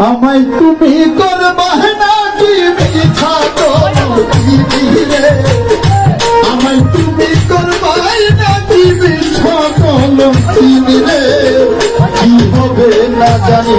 আমায় তুমি তোর বাহনা কি মিছা কি রে আমায় তুমি তোর বাহনা কি মিছা কি রে। কি হবে না জানি।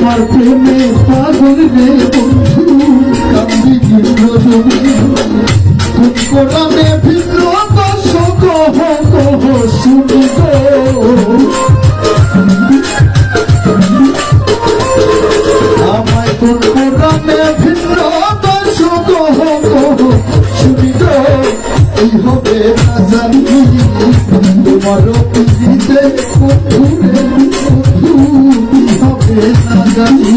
তোমার প্রেমে পাগল রে বন্ধু, কান্দি রজনী কোন কোরআনে ভিন্ন কহ কহ কহ শুনি আমায় কোন কোরআনে ভিন্ন দর্শক শুনিত এই হবে না জানি তোমার পিড়িতে বন্ধু জানি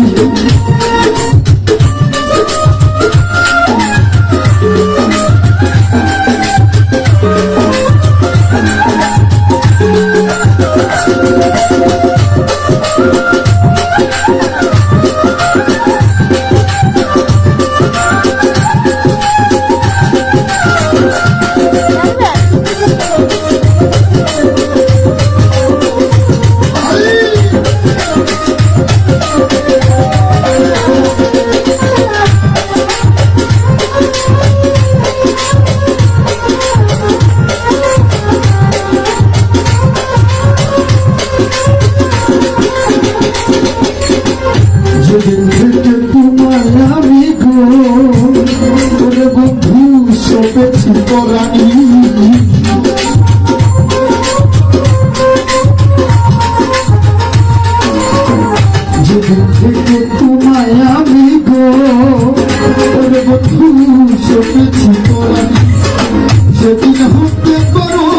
যেদিন থেকে তোমায় আমি গো বন্ধু সেদিন হতে করুন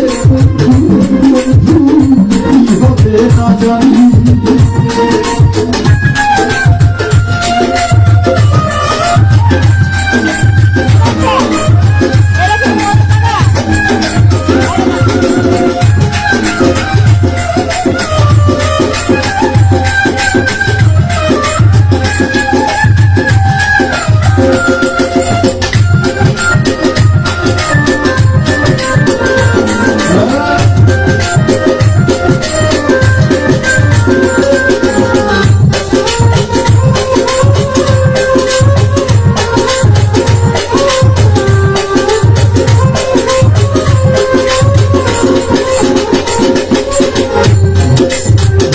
Yes.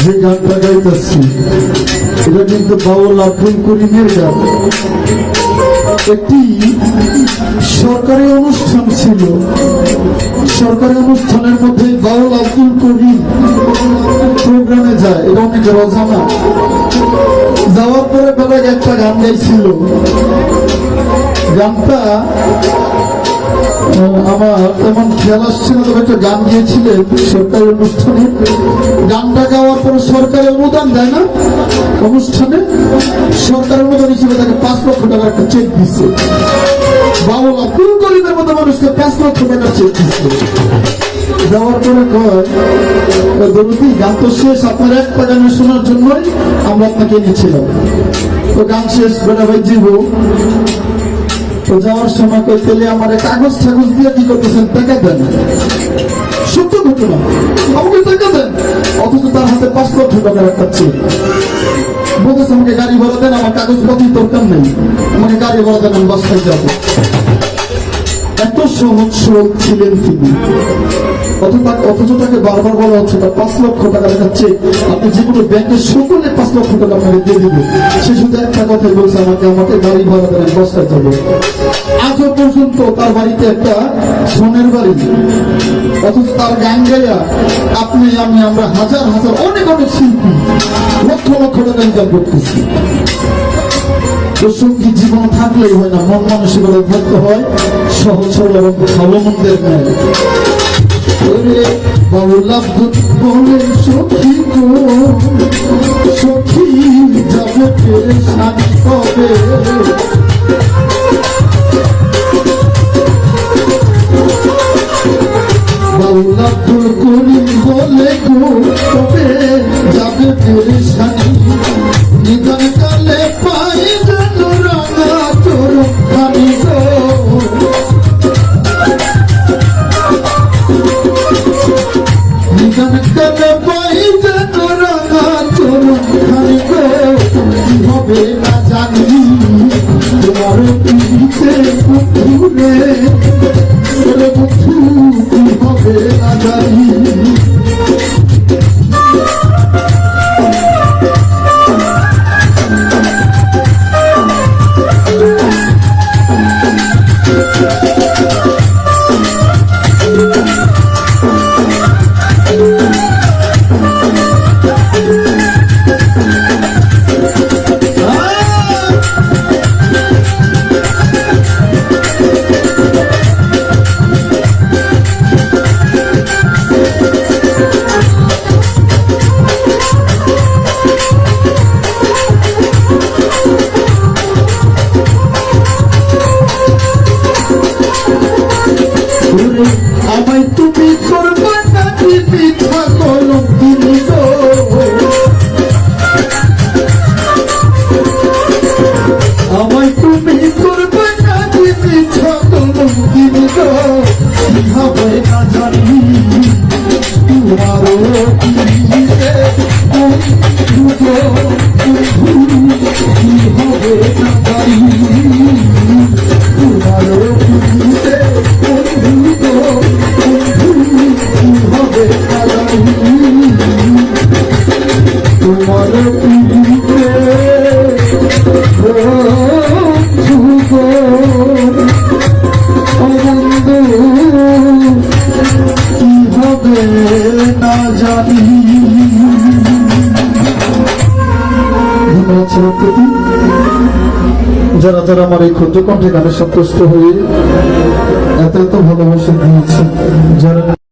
যে গানটা গাইতেছি। এটা কিন্তু বাউল আব্দুল করিমের গান। একটি সরকারি অনুষ্ঠান ছিল। সরকারি অনুষ্ঠানের মধ্যে বাউল আব্দুল করিম প্রোগ্রামে যায়, এটা অনেকের অজানা যাওয়ার পরে বেলায় একটা গান গাইছিল। গানটা আমার তেমন খেয়াল আসছে না, তবে একটা গান গিয়েছিলেন সরকারি অনুষ্ঠানে। গানটা গাওয়ার পরে সরকারি অনুদান দেয় না অনুষ্ঠানে। সরকারি অনুদান হিসেবে তাকে পাঁচ লক্ষ টাকার একটা চেক দিচ্ছে। বাবুল আব্দুল করিমের মতো মানুষকে পাঁচ লক্ষ টাকার চেক দিচ্ছে। দেওয়ার পরে দরুদি, গান তো শেষ, আপনার একটা গানের শোনার জন্যই আমরা আপনাকে এনেছিলাম। তো গান শেষ বেড়া ভাই, জীব যাওয়ার সময় কই পেলে আমার কাগজ ঠাগজ দিয়ে কি করতেছেন? টাকা দেন। সত্য ঘটনা, আমাকে টাকা দেন। অথচ তার হাতে পাঁচ লক্ষ টাকার একটা বলতেছে, আমাকে গাড়ি ভাড়া দেন, আমার কাগজপত্রের দরকার নেই। আমাকে গাড়ি ভাড়া দেন, আমি বাসায় যাব। এত সহজ সরল ছিলেন তিনি। অথচ তাকে- বারবার বলা হচ্ছে, তার পাঁচ লক্ষ টাকা দেখাচ্ছে। আপনি যে কোনো ব্যাংকের সকলে পাঁচ লক্ষ টাকা আপনাকে দিয়ে দিবে সে শুধু একটা কথাই বলছে আমাকে আমাকে গাড়ি ভাড়া আমি বস্তায় যাব আজও পর্যন্ত তার বাড়িতে একটা সোনের বাড়ি অথচ তার গান আপনি, আমি, আমরা হাজার হাজার অনেক অনেক শিল্পী লক্ষ লক্ষ টাকা ইনকাম করতেছি। সঙ্গী জীবন থাকলেই হয় না, মন মানসিকতা থাকতে হয় সহজ এবং ভালো মন্দের বাউলা ভূত বলে আমায় তুমি করবা না পিঠা কলম তুমি আমায় তুমি করবা না পিঠা যারা আমার এই ক্ষুদ্র কণ্ঠে গানে সন্তুষ্ট হয়ে এত এত ভালোবাসা দিয়েছে যারা